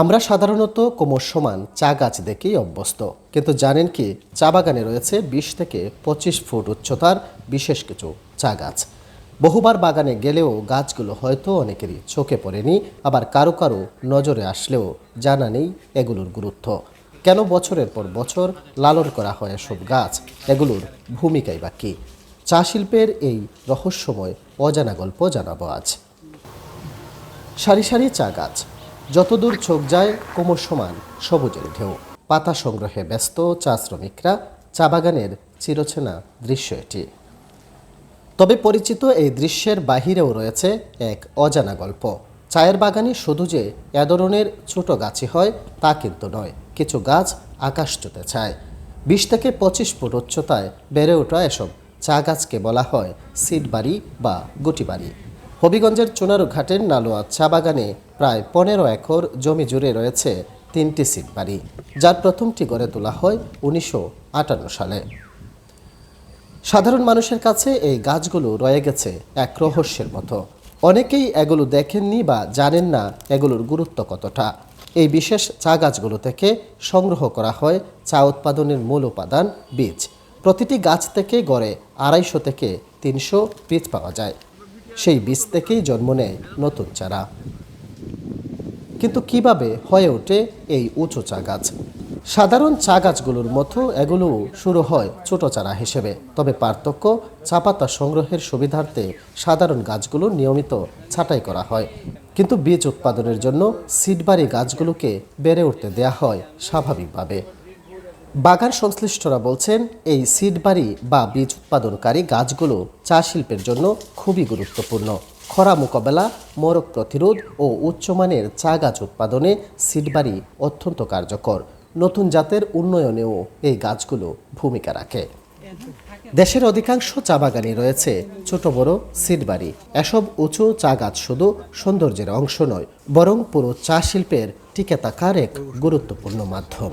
আমরা সাধারণত কোমর সমান চা গাছ দেখেই অভ্যস্ত। কিন্তু জানেন কি, চা বাগানে রয়েছে বিশ থেকে পঁচিশ ফুট উচ্চতার বিশেষ কিছু চা গাছ। বহুবার বাগানে গেলেও গাছগুলো হয়তো অনেকেরই চোখে পড়েনি, আবার কারও কারও নজরে আসলেও জানা নেই এগুলোর গুরুত্ব। কেন বছরের পর বছর লালন করা হয় এসব গাছ? এগুলোর ভূমিকাই বা কী? চা শিল্পের এই রহস্যময় অজানা গল্প জানাব আজ। সারি সারি চা গাছ। যতদূর চোখ যায়, কোমর সমান, সবুজের ঢেউ। পাতা সংগ্রহে ব্যস্ত চা শ্রমিকরা, চা বাগানের চিরচেনা দৃশ্য এটি। তবে পরিচিত এই দৃশ্যের বাহিরেও রয়েছে এক অজানা গল্প। চায়ের বাগানে শুধু যে এ ধরনের ছোট গাছই হয়, তা কিন্তু নয়, কিছু গাছ আকাশ চুতে চায় বিশ থেকে পঁচিশ ফুট উচ্চতায় বেড়ে ওঠা এসব চা গাছকে বলা হয় সিড বাড়ি বা গুটি বাড়ি হবিগঞ্জের চুনারু ঘাটের নালোয়া চা বাগানে প্রায় পনেরো একর জমি জুড়ে রয়েছে তিনটি সিড বাড়ি, যার প্রথমটি গড়ে তোলা হয় উনিশশো আটান্ন সালে। সাধারণ মানুষের কাছে এই গাছগুলো রয়ে গেছে এক রহস্যের মতো। অনেকেই এগুলো দেখেননি বা জানেন না এগুলোর গুরুত্ব কতটা। এই বিশেষ চা গাছগুলো থেকে সংগ্রহ করা হয় চা উৎপাদনের মূল উপাদান বীজ। প্রতিটি গাছ থেকে গড়ে আড়াইশো থেকে তিনশো বীজ পাওয়া যায়। সেই বীজ থেকেই জন্ম নেয় নতুন চারা। কিন্তু কীভাবে হয়ে ওঠে এই উঁচু চা গাছ সাধারণ চা গাছগুলোর মতো এগুলোও শুরু হয় ছোট চারা হিসেবে। তবে পার্থক্য চা পাতা সংগ্রহের সুবিধার্থে সাধারণ গাছগুলো নিয়মিত ছাঁটাই করা হয়। কিন্তু বীজ উৎপাদনের জন্য সিডবাড়ি গাছগুলোকে বেড়ে উঠতে দেয়া হয় স্বাভাবিকভাবে। বাগান সংশ্লিষ্টরা বলছেন, এই সিড বাড়ি বা বীজ উৎপাদনকারী গাছগুলো চা শিল্পের জন্য খুবই গুরুত্বপূর্ণ। খরা মোকাবেলা মরক প্রতিরোধ ও উচ্চমানের চা গাছ উৎপাদনে সিড বাড়ি অত্যন্ত কার্যকর। নতুন জাতের উন্নয়নেও এই গাছগুলো ভূমিকা রাখে। দেশের অধিকাংশ চা বাগানে রয়েছে ছোট বড় সিড বাড়ি। এসব উঁচু চা গাছ শুধু সৌন্দর্যের অংশ নয়, বরং পুরো চা শিল্পের টিকে থাকার এক গুরুত্বপূর্ণ মাধ্যম।